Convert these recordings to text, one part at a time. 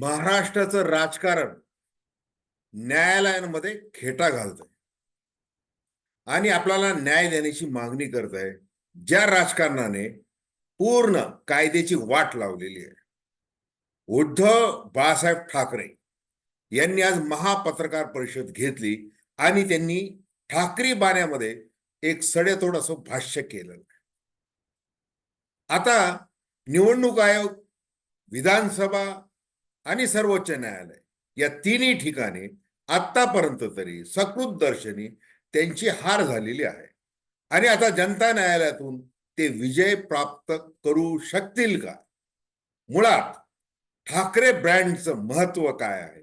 महाराष्ट्राचं राजकारण न्यायालयांमध्ये खेटा घालतंय. आणि आपल्याला न्याय देण्याची मागणी करत आहे ज्या राजकारणाने पूर्ण कायद्याची वाट लावलेली आहे. उद्धव बाळासाहेब ठाकरे यांनी आज महापत्रकार परिषद घेतली आणि त्यांनी ठाकरी बाण्यामध्ये एक सडेतोड असं भाष्य केलं आता निवडणूक आयोग विधानसभा आणि सर्वोच्च न्यायालय. या तिन्ही ठिकाणी आतापर्यंत तरी सकृत दर्शनी त्यांची हार झालेली आहे. आणि आता जनता न्यायालयातून ते विजय प्राप्त करू शकतील का? मुळात ठाकरे ब्रँडचं महत्त्व काय आहे?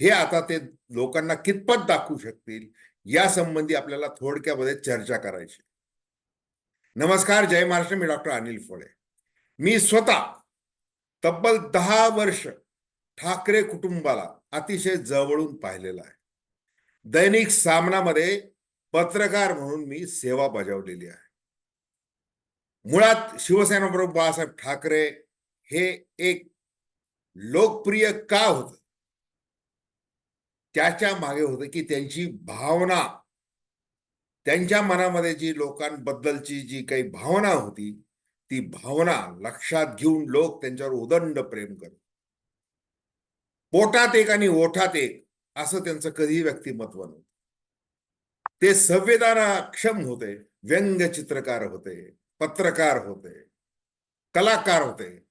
हे आता ते लोकांना कितपत दाखवू शकतील? या संबंधी आपल्याला थोडक्यामध्ये चर्चा करायची. नमस्कार जय महाराष्ट्र. मी डॉक्टर अनिल फोळे. मी स्वतः तब्बल दहा वर्ष ठाकरे कुटुंबाला अतिशय जवळून पाहिलेलं आहे. दैनिक सामनामध्ये पत्रकार म्हणून मी सेवा बजावलेली आहे. मुळात शिवसेना प्रमुख बाळासाहेब ठाकरे हे एक लोकप्रिय का होत? त्याच्यामागे होतं की त्यांची भावना त्यांच्या मनामध्ये जी लोकांबद्दलची जी काही भावना होती ती भावना लक्षात घेऊन लोक त्यांच्यावर उदंड प्रेम करत पोटात एक आणि ओठात एक असं त्यांचं कधीही व्यक्तिमत्व नव्हतं. ते संवेदनाक्षम होते व्यंगचित्रकार होते पत्रकार होते कलाकार होते.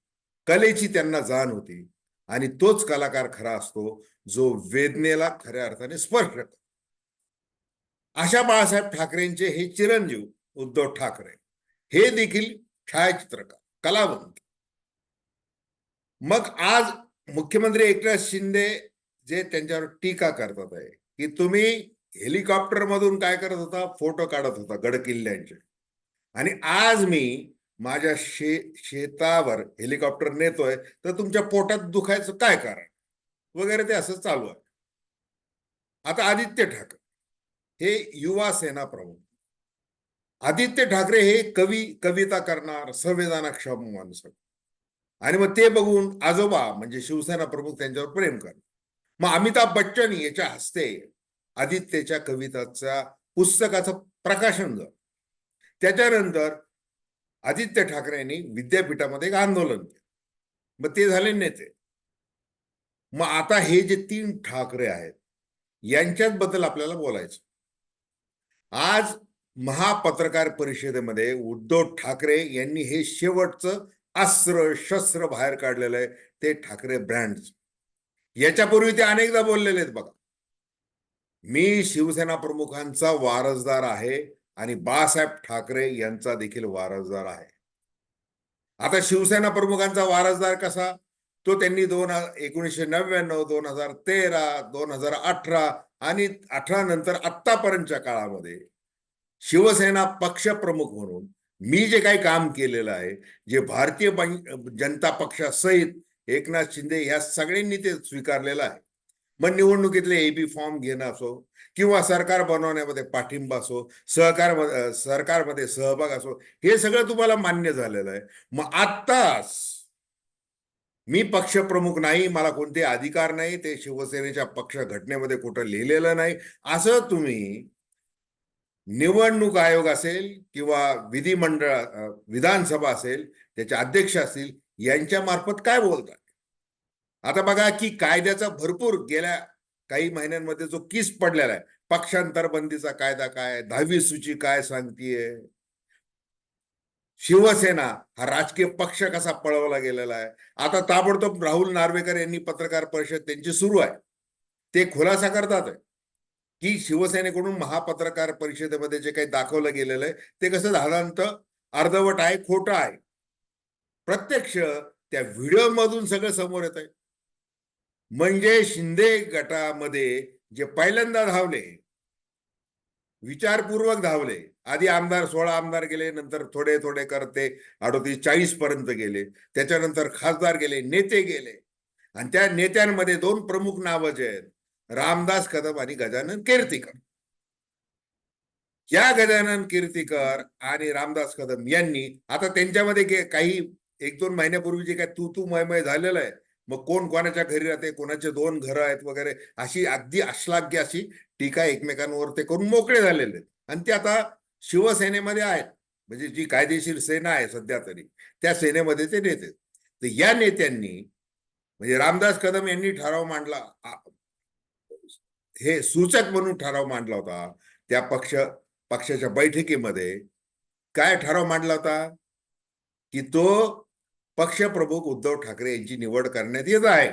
कलेची त्यांना जाण होती आणि तोच कलाकार खरा असतो जो वेदनेला खऱ्या अर्थाने स्पर्श करतो. अशा बाळासाहेब ठाकरेंचे हे चिरंजीव उद्धव ठाकरे हे देखील छायाचित्रकार कलावंत. मग आज मुख्यमंत्री एकनाथ शिंदे जे त्यांच्यावर टीका करतात आहे की तुम्ही हेलिकॉप्टर मधून काय करत होता? फोटो काढत होता गड किल्ल्यांचे आणि आज मी माझ्या शे शेतावर हेलिकॉप्टर नेतोय तर तुमच्या पोटात दुखायचं काय कारण? वगैरे ते असं चालू आहे. आता आदित्य ठाकरे हे युवा सेना प्रमुख. आदित्य ठाकरे हे कवी कविता करणार संवेदनाक्षम माणसं. आणि मग ते बघून आजोबा म्हणजे शिवसेना प्रमुख त्यांच्यावर प्रेम करणार मग अमिताभ बच्चन याच्या हस्ते आदित्यच्या कविताच्या पुस्तकाचं प्रकाशन झालं. त्याच्यानंतर आदित्य ठाकरे यांनी विद्यापीठामध्ये एक आंदोलन केलं. मग ते झाले नेते. मग आता हे जे तीन ठाकरे आहेत यांच्याच बद्दल आपल्याला बोलायचं. आज महापत्रकार परिषदेमध्ये उद्धव ठाकरे यांनी हे शेवटचं अस्त्र शस्त्र बाहेर काढलेलं आहे. ते ठाकरे ब्रँड याच्यापूर्वी ते अनेकदा बोललेले आहेत बघा. मी शिवसेना प्रमुखांचा वारसदार आहे आणि बाळासाहेब ठाकरे यांचा देखील वारसदार आहे. आता शिवसेना प्रमुखांचा वारसदार कसा? तो त्यांनी दोन एकोणीसशे नव्याण्णव दोन हजार तेरा दोन हजार अठरा आणि अठरा नंतर आत्तापर्यंतच्या काळामध्ये शिवसेना पक्ष प्रमुख म्हणून मी जे काही काम केलेलं आहे जे भारतीय जनता पक्षासहित एकनाथ शिंदे या सगळ्यांनी ते स्वीकारलेलं आहे. मग निवडणुकीतले एबी फॉर्म घेणं असो किंवा सरकार बनवण्यामध्ये पाठिंबा असो सहकार सरकारमध्ये सहभाग असो हे सगळं तुम्हाला मान्य झालेलं आहे. मग आत्ताच मी पक्षप्रमुख नाही मला कोणते अधिकार नाही ते शिवसेनेच्या पक्ष घटनेमध्ये कुठं लिहिलेलं नाही असं तुम्ही निवडणूक आयोग असेल किंवा विधिमंडळ विधानसभा असेल त्याचे अध्यक्ष असतील यांच्या मार्फत काय बोलतात? आता बघा की कायद्याचा भरपूर गेल्या काही महिन्यांमध्ये जो किस पडलेला आहे पक्षांतर बंदीचा कायदा काय दहावी सूची काय सांगतीये? शिवसेना हा राजकीय पक्ष कसा पळवला गेलेला आहे? आता ताबडतोब राहुल नार्वेकर यांनी पत्रकार परिषद त्यांची सुरू आहे. ते खुलासा करतात की शिवसेनेकडून महापत्रकार परिषदेमध्ये जे काही दाखवलं गेलेलं आहे ते कसं साधारणत अर्धवट आहे खोटं आहे. प्रत्यक्ष त्या व्हिडिओ मधून सगळं समोर येत आहे म्हणजे शिंदे गटामध्ये जे पहिल्यांदा धावले विचारपूर्वक धावले आधी आमदार सोळा आमदार गेले नंतर थोडे थोडे करते अडोतीस चाळीस पर्यंत गेले त्याच्यानंतर खासदार गेले नेते गेले. आणि त्या नेत्यांमध्ये दोन प्रमुख नावं जे आहेत रामदास कदम आणि गजानन कीर्तिकर. या गजानन कीर्तिकर आणि रामदास कदम यांनी आता त्यांच्यामध्ये काही एक दोन महिन्यापूर्वी जे काय तू तू मयमय झालेलं आहे. मग कोण कोणाच्या घरी राहते कोणाचे दोन घरं आहेत वगैरे अशी अगदी अश्लाघ्य अशी टीका एकमेकांवर ते करून मोकळे झालेले आहेत. आणि ते आता शिवसेनेमध्ये आहेत. म्हणजे जी कायदेशीर सेना आहे सध्या तरी त्या सेनेमध्ये ते नेते तर या नेत्यांनी म्हणजे रामदास कदम यांनी ठराव मांडला. हे सूचक म्हणून ठराव मांडला होता. त्या पक्ष पक्षाच्या बैठकीमध्ये काय ठराव मांडला होता? की तो पक्षप्रमुख उद्धव ठाकरे यांची निवड करण्यात येत आहे.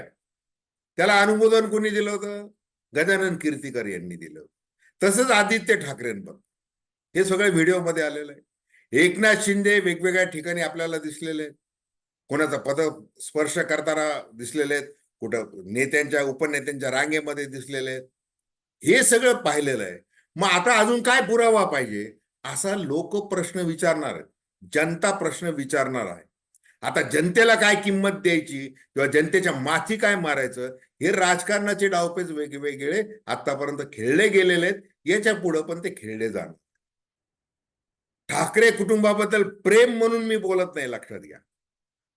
त्याला अनुमोदन कोणी दिलं होतं? गजानन कीर्तीकर यांनी दिलं तसंच आदित्य ठाकरेंबद्दल हे सगळे व्हिडिओमध्ये आलेलं आहे. एकनाथ शिंदे वेगवेगळ्या ठिकाणी आपल्याला दिसलेले आहेत. कोणाचा पद स्पर्श करताना दिसलेले आहेत. कुठं नेत्यांच्या उपनेत्यांच्या रांगेमध्ये दिसलेले आहेत. हे सगळं पाहिलेलं आहे. मग आता अजून काय पुरावा पाहिजे? असा लोक प्रश्न विचारणार आहेत. जनता प्रश्न विचारणार आहे. आता जनतेला काय किंमत द्यायची? किंवा जनतेच्या माथी काय मारायचं? हे राजकारणाचे डावपेच वेगवेगळे आतापर्यंत खेळले गेलेले आहेत. याच्या पुढं पण ते खेळले जाणार. ठाकरे कुटुंबाबद्दल प्रेम म्हणून मी बोलत नाही लक्षात घ्या.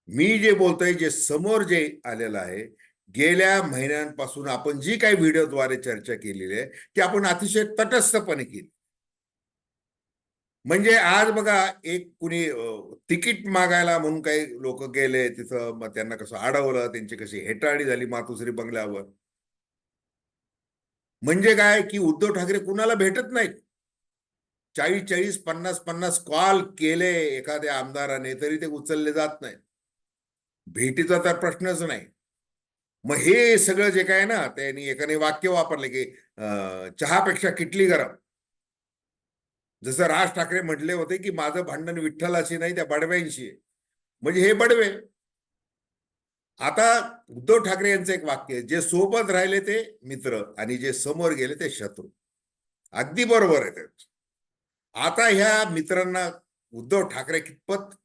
मी जे बोलतोय जे समोर जे आलेलं आहे गेल्या महिन्यांपासून आपण जी काही व्हिडिओद्वारे चर्चा केलेली आहे ती आपण अतिशय तटस्थपणे केली. म्हणजे आज बघा एक कुणी तिकीट मागायला म्हणून काही लोक गेले तिथं मग त्यांना कसं अडवलं त्यांची कशी हेटाळी झाली मातोश्री बंगल्यावर. म्हणजे काय की उद्धव ठाकरे कुणाला भेटत नाहीत? चाळीस चाळीस पन्नास पन्नास कॉल केले एखाद्या आमदाराने तरी ते उचलले जात नाहीत. भेटीचा तर प्रश्नच नाही. मग हे सगळं जे काय ना त्यांनी एकाने वाक्य वापरले की चहापेक्षा किटली गरम. जसं राज ठाकरे म्हटले होते की माझं भांडण विठ्ठलाशी नाही त्या बडव्यांशी म्हणजे हे बडवे. आता उद्धव ठाकरे यांचं एक वाक्य जे सोबत राहिले ते मित्र आणि जे समोर गेले ते शत्रू. अगदी बरोबर आहे त्यांचं आता ह्या मित्रांना उद्धव ठाकरे कितपत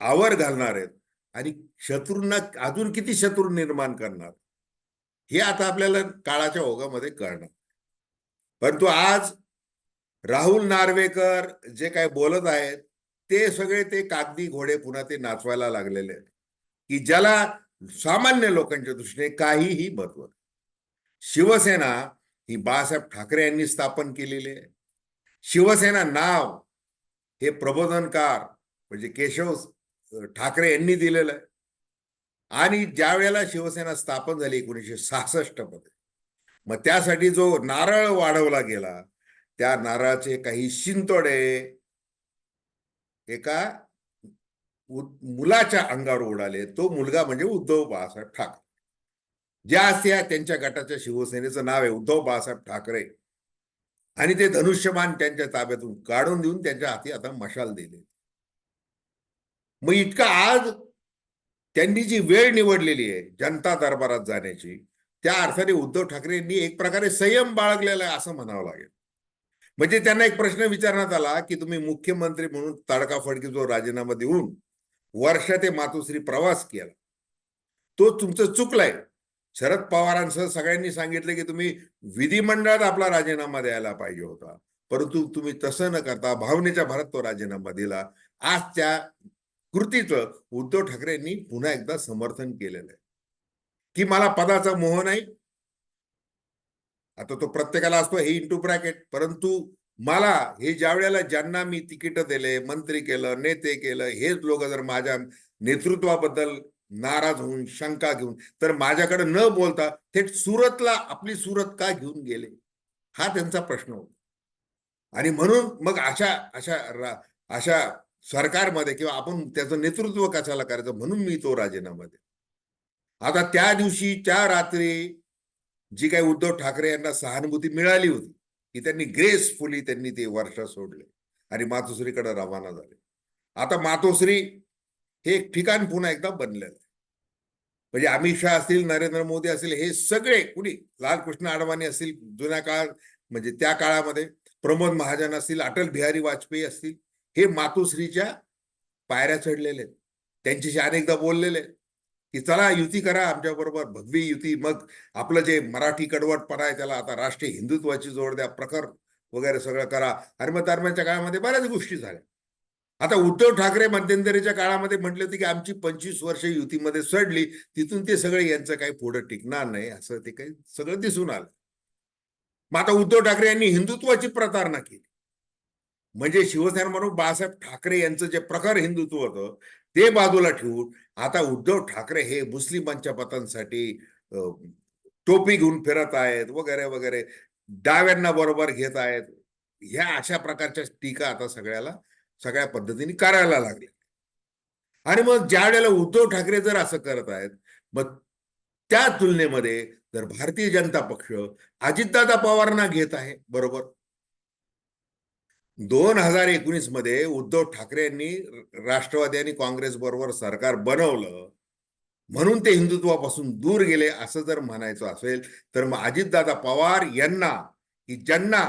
आवर घालणार आहेत आणि शत्रूंना अजून किती शत्रू निर्माण करणार? हे आता आपल्याला काळाच्या ओघामध्ये कळणार. परंतु आज राहुल नार्वेकर जे काय बोलत आहेत ते सगळे ते कागदी घोडे पुन्हा ते नाचवायला लागलेले आहेत. की ज्याला सामान्य लोकांच्या दृष्टीने काहीही महत्त्व शिवसेना ही बाळासाहेब ठाकरे यांनी स्थापन केलेली आहे. शिवसेना नाव हे प्रबोधनकार म्हणजे केशव ठाकरे यांनी दिलेलं आहे. आणि ज्या वेळेला शिवसेना स्थापन झाली एकोणीसशे सहासष्टमध्ये मग त्यासाठी जो नारळ वाढवला गेला त्या नारळाचे काही शिंतोडे एका मुलाच्या अंगावर उडाले. तो मुलगा म्हणजे उद्धव बाळासाहेब ठाकरे. ज्या असत्या त्यांच्या गटाच्या शिवसेनेचं नाव आहे उद्धव बाळासाहेब ठाकरे. आणि ते धनुष्यमान त्यांच्या ताब्यातून काढून देऊन त्यांच्या हाती आता मशाल दिले. मग इतका आज त्यांनी जी वेळ निवडलेली आहे जनता दरबारात जाण्याची त्या अर्थाने उद्धव ठाकरेंनी एक प्रकारे संयम बाळगलेला आहे असं म्हणावं लागेल. म्हणजे त्यांना एक प्रश्न विचारण्यात आला की तुम्ही मुख्यमंत्री म्हणून तडकाफडकी जो राजीनामा देऊन वर्ष ते मातोश्री प्रवास केला. तो तुमचं चुकलाय. शरद पवारांसह सगळ्यांनी सांगितलं की तुम्ही विधिमंडळात आपला राजीनामा द्यायला पाहिजे होता. परंतु तुम्ही तसं न करता भावनेच्या भरात तो राजीनामा दिला. आज त्या कृतीचं उद्धव ठाकरेंनी पुन्हा एकदा समर्थन केलेलं आहे. की मला पदाचा मोह नाही. आता तो प्रत्येकाला असतो हे इंटू ब्रॅकेट परंतु मला हे ज्या वेळेला ज्यांना मी तिकीट दिले मंत्री केलं नेते केलं हेच लोक जर माझ्या नेतृत्वाबद्दल नाराज होऊन शंका घेऊन तर माझ्याकडे न बोलता थेट सुरतला आपली सुरत का घेऊन गेले? हा त्यांचा प्रश्न होता. आणि म्हणून मग अशा अशा अशा सरकारमध्ये किंवा आपण त्याचं नेतृत्व कशाला करायचं म्हणून मी तो राजीनामा दे आता त्या दिवशी त्या रात्री जी काही उद्धव ठाकरे यांना सहानुभूती मिळाली होती की त्यांनी ग्रेसफुली त्यांनी ते वर्ष सोडले आणि मातोश्रीकडे रवाना झाले. आता मातोश्री हे एक ठिकाण पुन्हा एकदा बनलेलं आहे. म्हणजे अमित शहा असतील नरेंद्र मोदी असतील हे सगळे कुणी? लालकृष्ण अडवाणी असतील जुन्या काळात म्हणजे त्या काळामध्ये प्रमोद महाजन असतील अटल बिहारी वाजपेयी असतील हे मातोश्रीच्या पायऱ्या चढलेले त्यांच्याशी अनेकदा बोललेले की चला युती करा आमच्या बरोबर भगवी युती. मग आपलं जे मराठी कडवटपणा आहे त्याला आता राष्ट्रीय हिंदुत्वाची जोड द्या प्रखर वगैरे सगळं करा. आणि मग दरम्यानच्या काळामध्ये बऱ्याच गोष्टी झाल्या. आता उद्धव ठाकरे मध्यंतरीच्या काळामध्ये म्हटले होते की आमची पंचवीस वर्ष युतीमध्ये सडली तिथून ते सगळे यांचं काही पुढं टिकणार नाही असं ते काही सगळं दिसून आलं. मग आता उद्धव ठाकरे यांनी हिंदुत्वाची प्रतारणा केली. म्हणजे शिवसेना बाळासाहेब ठाकरे यांचं जे प्रखर हिंदुत्व होतं ते बाजूला ठेवून आता उद्धव ठाकरे हे मुस्लिमांच्या पतांसाठी टोपी घेऊन फिरत आहेत वगैरे वगैरे डाव्यांना बरोबर घेत आहेत. ह्या अशा प्रकारच्या टीका आता सगळ्याला सगळ्या पद्धतीने करायला लागल्या. आणि मग ज्या वेळेला उद्धव ठाकरे जर असं करत आहेत मग त्या तुलनेमध्ये जर भारतीय जनता पक्ष अजितदादा पवारांना घेत आहे बरोबर? दोन हजार एकोणीसमध्ये उद्धव ठाकरे यांनी राष्ट्रवादी आणि काँग्रेस बरोबर सरकार बनवलं म्हणून ते हिंदुत्वापासून दूर गेले असं जर म्हणायचं असेल तर मग अजितदादा पवार यांना की ज्यांना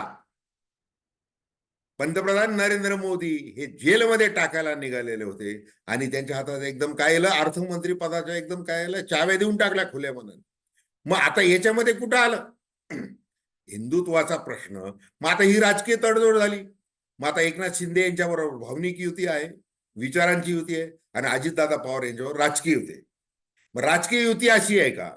पंतप्रधान नरेंद्र मोदी हे जेलमध्ये टाकायला निघालेले होते आणि त्यांच्या हातात एकदम काय आलं अर्थमंत्री पदाच्या एकदम काय आलं चाव्या देऊन टाकल्या खुल्या म्हणून मग आता याच्यामध्ये कुठं आलं? हिंदुत्वाचा प्रश्न. मग आता ही राजकीय तडजोड झाली. मग आता एकनाथ शिंदे यांच्याबरोबर भावनिक युती आहे विचारांची युती आहे आणि अजितदादा पवार यांच्यावर राजकीय युती आहे. मग राजकीय युती अशी आहे का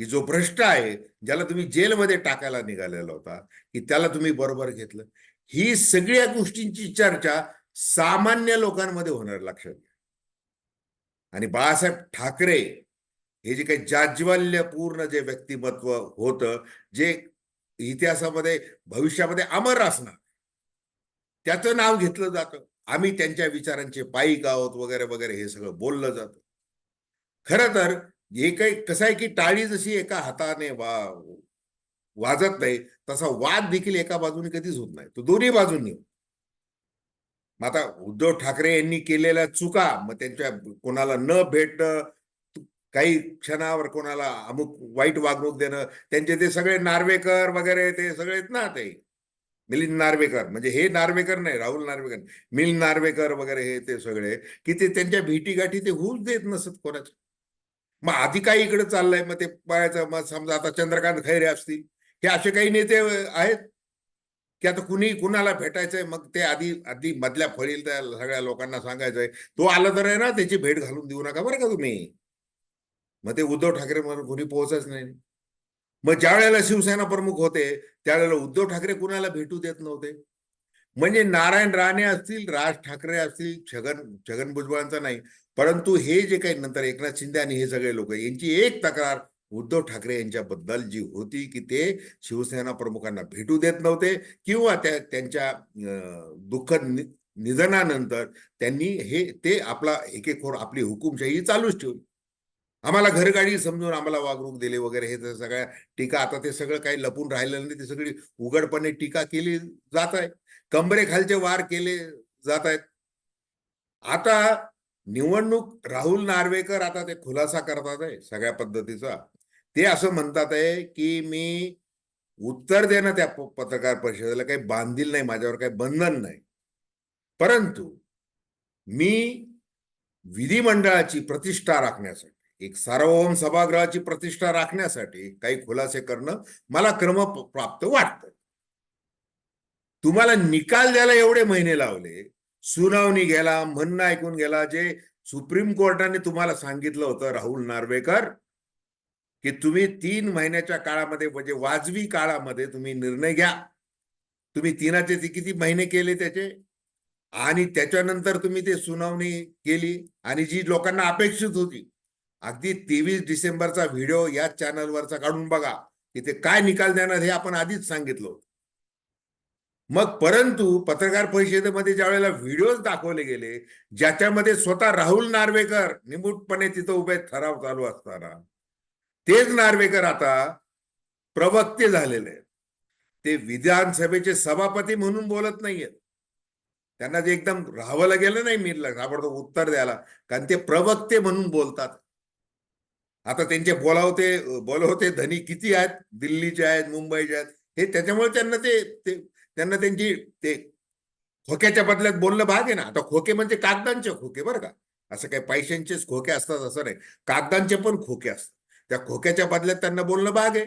की जो भ्रष्ट आहे ज्याला तुम्ही जेलमध्ये टाकायला निघालेला होता की त्याला तुम्ही बरोबर घेतलं? ही सगळ्या गोष्टींची चर्चा सामान्य लोकांमध्ये होणार लक्षात घ्या. आणि बाळासाहेब ठाकरे हे जे काही जाज्वल्यपूर्ण जे व्यक्तिमत्व होतं जे इतिहासामध्ये भविष्यामध्ये अमर असणार त्याचं नाव घेतलं जातं. आम्ही त्यांच्या विचारांचे पायी आहोत वगैरे वगैरे हे सगळं बोललं जातं. खरं तर हे काही कसं आहे की टाळी जशी एका हाताने वा वाजत नाही तसा वाद देखील एका बाजूने कधीच होत नाही. तो दोन्ही बाजूंनी मग आता उद्धव ठाकरे यांनी केलेल्या चुका मग त्यांच्या कोणाला न भेटणं काही क्षणावर कोणाला अमुक वाईट वागणूक देणं त्यांचे ते सगळे नार्वेकर वगैरे ते सगळे आहेत ना ते मिलिंद नार्वेकर म्हणजे हे नार्वेकर नाही राहुल नार्वेकर मिलिंद नार्वेकर वगैरे हे ते सगळे की ते त्यांच्या भेटीगाठी ते होऊच देत नसत कोणाच्या मग आधी काही इकडे चाललंय? मग ते पाहायचं मग समजा आता चंद्रकांत खैरे असतील. हे असे काही नेते आहेत? की आता कुणी कुणाला भेटायचंय? मग ते आधी आधी मधल्या फळील त्या सगळ्या लोकांना सांगायचंय. तो आला तर आहे ना त्याची भेट घालून देऊ नका. बरं का तुम्ही? मग ते उद्धव ठाकरे म्हणून कुणी पोहोचच नाही. मग ज्या वेळेला शिवसेना प्रमुख होते त्यावेळेला उद्धव ठाकरे कुणाला भेटू देत नव्हते? म्हणजे नारायण राणे असतील राज ठाकरे असतील छगन छगन भुजबळांचा नाही. परंतु हे जे काही नंतर एकनाथ शिंदे आणि हे सगळे लोक यांची एक तक्रार उद्धव ठाकरे यांच्याबद्दल जी होती की ते शिवसेना प्रमुखांना भेटू देत नव्हते किंवा त्या त्यांच्या दुःख दुःखद नि- निधनानंतर त्यांनी हे ते आपला एकेखोर आपली हुकुमशाही चालूच ठेवली. आम्हाला घरगाडी समजून आम्हाला वागणूक दिली वगैरे हे सगळ्या टीका आता ते सगळं काही लपून राहिलेलं नाही ती सगळी उघडपणे टीका केली जात आहे. कंबरेखालचे वार केले जात आहेत. आता निवडणूक राहुल नार्वेकर आता ते खुलासा करतात आहे सगळ्या पद्धतीचा. ते असं म्हणतात आहे की मी उत्तर देणं त्या पत्रकार परिषदेला काही बांधील नाही माझ्यावर काही बंधन नाही. परंतु मी विधिमंडळाची प्रतिष्ठा राखण्यासाठी एक सार्वभौम सभागृहाची प्रतिष्ठा राखण्यासाठी काही खुलासे करणं मला क्रम प्राप्त वाटत. तुम्हाला निकाल द्यायला एवढे महिने लावले सुनावणी गेला म्हणणं ऐकून गेला जे सुप्रीम कोर्टाने तुम्हाला सांगितलं होतं राहुल नार्वेकर की तुम्ही तीन महिन्याच्या काळामध्ये म्हणजे वाजवी काळामध्ये तुम्ही निर्णय घ्या. तुम्ही तीनाचे ते किती महिने केले त्याचे? आणि त्याच्यानंतर तुम्ही ते सुनावणी केली आणि जी लोकांना अपेक्षित होती अगदी तेवीस डिसेंबरचा व्हिडिओ या चॅनलवरचा काढून बघा. तिथे काय निकाल देणार हे आपण आधीच सांगितलं होतं. मग परंतु पत्रकार परिषदेमध्ये ज्या वेळेला व्हिडिओज दाखवले गेले ज्याच्यामध्ये स्वतः राहुल नार्वेकर निमूटपणे तिथं उभे ठराव चालू असताना तेच नार्वेकर आता प्रवक्ते झालेले ते विधानसभेचे सभापती म्हणून बोलत नाहीयेत. त्यांना जे एकदम राहावं गेलं नाही मी ताबडतोब उत्तर द्यायला. कारण ते प्रवक्ते म्हणून बोलतात. आता त्यांचे बोलावते बोलवते धनी किती आहेत? दिल्लीचे आहेत मुंबईचे आहेत. हे त्याच्यामुळे त्यांना ते त्यांना त्यांची ते खोक्याच्या बदल्यात बोलणं भाग आहे ना. आता खोके म्हणजे कागदांचे खोके बरं का. असं काही पैशांचेच खोके असतात असं नाही. कागदांचे पण खोके असतात. त्या खोक्याच्या बदल्यात त्यांना बोलणं भाग आहे.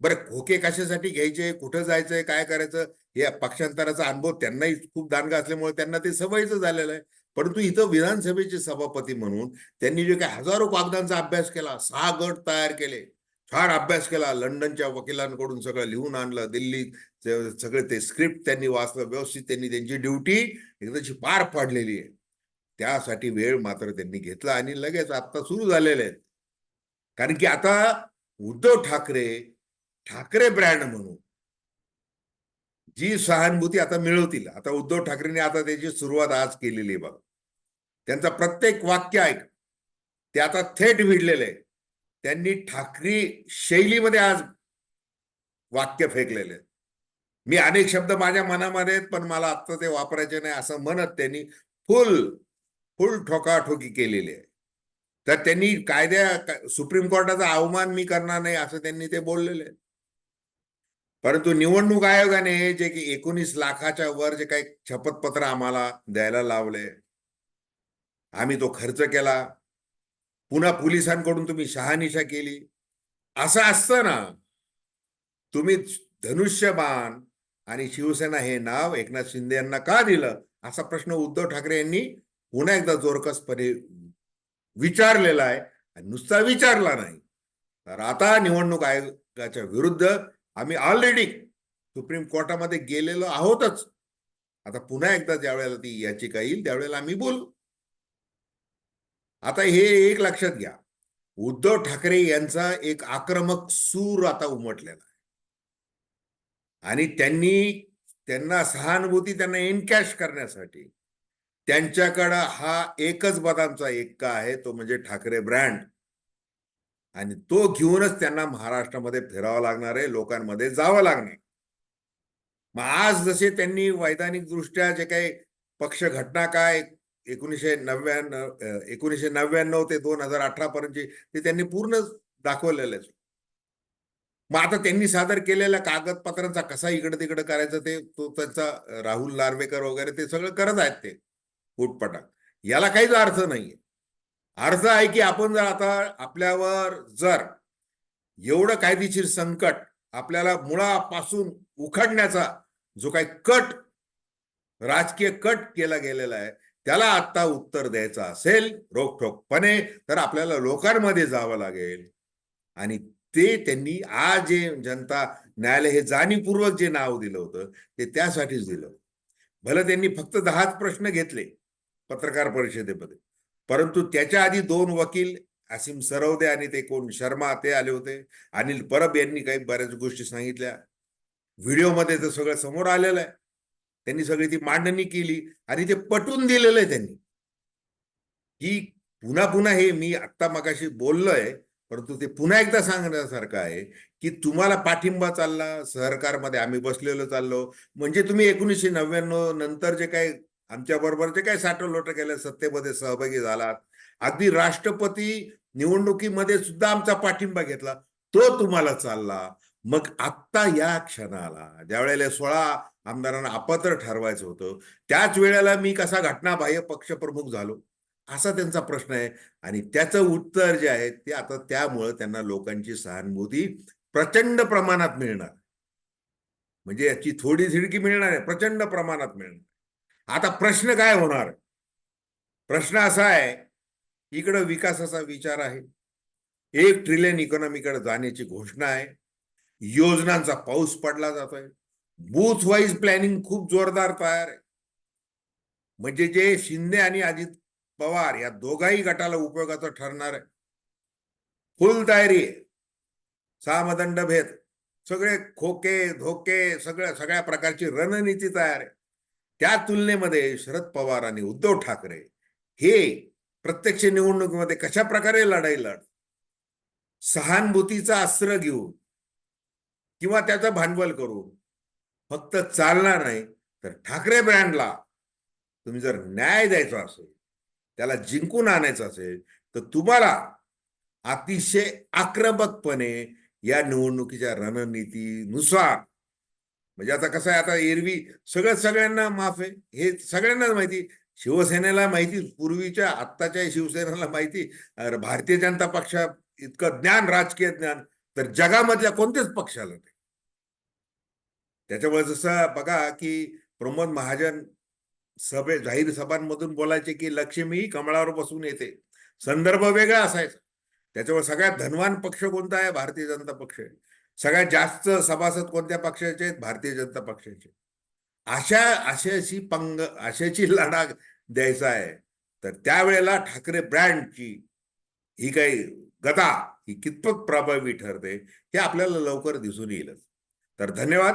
बरं खोके कशासाठी घ्यायचे कुठं जायचंय काय करायचं हे पक्षांतराचा अनुभव त्यांनाही खूप दांडगा असल्यामुळे त्यांना ते सवयीचं झालेलं आहे. परंतु इथं विधानसभेचे सभापती म्हणून त्यांनी जे काही हजारो कागदांचा अभ्यास केला सहा गट तयार केले फार अभ्यास केला लंडनच्या वकिलांकडून सगळं लिहून आणलं दिल्ली सगळे ते स्क्रिप्ट त्यांनी वाचलं व्यवस्थित त्यांनी त्यांची ड्युटी एकदाची पार पाडलेली आहे. त्यासाठी वेळ मात्र त्यांनी घेतला आणि लगेच आता सुरू झालेले आहेत. कारण की आता उद्धव ठाकरे ठाकरे ब्रँड म्हणून जी सहानुभूती आता मिळवतील. आता उद्धव ठाकरेंनी आता त्याची सुरुवात आज केलेली आहे बघा. त्यांचा प्रत्येक वाक्य ऐक. ते आता थेट भिडलेले त्यांनी ठाकरी शैलीमध्ये आज वाक्य फेकलेले मी अनेक शब्द माझ्या मनामध्ये आहेत पण मला आत्ता ते वापरायचे नाही असं म्हणत त्यांनी फुल फुल ठोकाठोकी केलेली आहे. तर त्यांनी कायद्या सुप्रीम कोर्टाचा अवमान मी करणार नाही असं त्यांनी ते बोललेले परंतु निवडणूक आयोगाने जे की एकोणीस लाखाच्या वर जे काही शपथपत्र आम्हाला द्यायला लावले आम्ही तो खर्च केला. पुन्हा पोलिसांकडून तुम्ही शहानिशा केली. असं असतं ना. तुम्ही धनुष्यबाण आणि शिवसेना हे नाव एकनाथ शिंदे यांना का दिलं? असा प्रश्न उद्धव ठाकरे यांनी पुन्हा एकदा जोरकसपणे विचारलेला आहे. आणि नुसता विचारला नाही. तर आता निवडणूक आयोगाच्या विरुद्ध आम्ही ऑलरेडी सुप्रीम कोर्टामध्ये गेलेलो आहोतच. आता पुन्हा एकदा ज्यावेळेला ती याचिका येईल त्यावेळेला आम्ही बोलू. आता हे एक लक्षात घ्या. उद्धव ठाकरे यांचा एक आक्रमक सूर आता उमटलेला आहे. आणि त्यांनी त्यांना सहानुभूती त्यांना एनकॅश करण्यासाठी त्यांच्याकडं हा एकच बदामचा एक्का आहे तो म्हणजे ठाकरे ब्रँड. आणि तो घेऊनच त्यांना महाराष्ट्रामध्ये फिरावं लागणार आहे लोकांमध्ये जावं लागणार मग आज जसे त्यांनी वैधानिक दृष्ट्या जे काही पक्ष घटना काय एकोणीसशे नव्याण्णव एकोणीसशे नव्याण्णव ते दोन हजार अठरा पर्यंत ते त्यांनी पूर्ण दाखवलेलं आहे मग आता त्यांनी सादर केलेल्या कागदपत्रांचा कसा इकडे तिकडे करायचं ते तो त्यांचा राहुल नार्वेकर वगैरे ते सगळं करत आहेत ते फुटपटा याला काहीच अर्थ नाहीये. अर्थ आहे की आपण जर आता आपल्यावर जर एवढं कायदेशीर संकट आपल्याला मुळापासून उखडण्याचा जो काही कट राजकीय कट केला गेलेला आहे त्याला आता उत्तर द्यायचं असेल रोखठोकपणे तर आपल्याला लोकांमध्ये जावं लागेल. आणि ते त्यांनी आज जे जनता न्यायालय हे जाणीवपूर्वक जे नाव दिलं होतं ते त्यासाठीच दिलं. भलं त्यांनी फक्त दहाच प्रश्न घेतले पत्रकार परिषदेमध्ये परंतु त्याच्या आधी दोन वकील असीम सरवदे आणि ते कोण शर्मा ते आले होते. अनिल परब यांनी काही बऱ्याच गोष्टी सांगितल्या. व्हिडिओमध्ये तर सगळं समोर आलेलं आहे. त्यांनी सगळी ती मांडणी केली आणि ते पटवून दिलेलं आहे त्यांनी. की पुन्हा पुन्हा हे मी आत्ता मगाशी बोललोय परंतु ते पुन्हा एकदा सांगण्यासारखं आहे की तुम्हाला पाठिंबा चालला सहकारमध्ये आम्ही बसलेलो चाललो. म्हणजे तुम्ही एकोणीसशे नव्याण्णव नंतर जे काही आमच्या बरोबर जे काही साठवलोट केलं सत्तेमध्ये सहभागी झालात. अगदी राष्ट्रपती निवडणुकीमध्ये सुद्धा आमचा पाठिंबा घेतला. तो तुम्हाला चालला. मग आत्ता या क्षणाला ज्या वेळेला सोळा आमदारांना अपात्र ठरवायचं होतं त्याच वेळेला मी कसा घटनाबाह्य पक्षप्रमुख झालो असा त्यांचा प्रश्न आहे. आणि त्याचं उत्तर जे आहे ते आता त्यामुळं त्यांना लोकांची सहानुभूती प्रचंड प्रमाणात मिळणार. म्हणजे याची थोडी झिडकी मिळणार आहे प्रचंड प्रमाणात मिळणार. आता प्रश्न काय होणार? प्रश्न असा आहे इकडं विकासाचा विचार आहे. एक ट्रिलियन इकॉनॉमीकडे जाण्याची घोषणा आहे. योजनांचा पाऊस पडला जातोय. बूथ वाईज प्लॅनिंग खूप जोरदार तयार आहे. म्हणजे जे शिंदे आणि अजित पवार या दोघाही गटाला उपयोगाचं ठरणार आहे. फुल तयारी आहे. सामदंड भेद. सगळे खोके धोके सगळ्या सगळ्या प्रकारची रणनीती तयार आहे. त्या तुलनेमध्ये शरद पवार आणि उद्धव ठाकरे हे प्रत्यक्ष निवडणुकीमध्ये कशा प्रकारे लढाई लढ सहानुभूतीचा अस्त्र घेऊन किंवा त्याचं भांडवल करून फक्त चालणार नाही तर ठाकरे ब्रँडला तुम्ही जर न्याय द्यायचा असेल त्याला जिंकून आणायचं असेल तर तुम्हाला अतिशय आक्रमकपणे या निवडणुकीच्या रणनीतीनुसार म्हणजे आता कसं आहे आता एरवी सगळं सगळ्यांना माफ आहे हे सगळ्यांनाच माहिती शिवसेनेला माहिती पूर्वीच्या आत्ताच्या शिवसेनेला माहिती भारतीय जनता पक्षा इतकं ज्ञान राजकीय ज्ञान तर जगामधल्या कोणत्याच पक्षाला नाही. त्याच्यामुळे जसं बघा की प्रमोद महाजन सभे जाहीर सभांमधून बोलायचे की लक्ष्मी कमळावर बसून येते. संदर्भ वेगळा असायचा. त्याच्यामुळे सगळ्यात धनवान पक्ष कोणता आहे? भारतीय जनता पक्ष आहे. सगळ्यात जास्त सभासद कोणत्या पक्षाचे आहेत? भारतीय जनता पक्षाचे अशा अशाची पंग अशाची लढा द्यायचा आहे. तर त्यावेळेला ठाकरे ब्रँडची ही काही गदा ही कितपत प्रभावी ठरते हे आपल्याला लवकर दिसून येईलच तर धन्यवाद.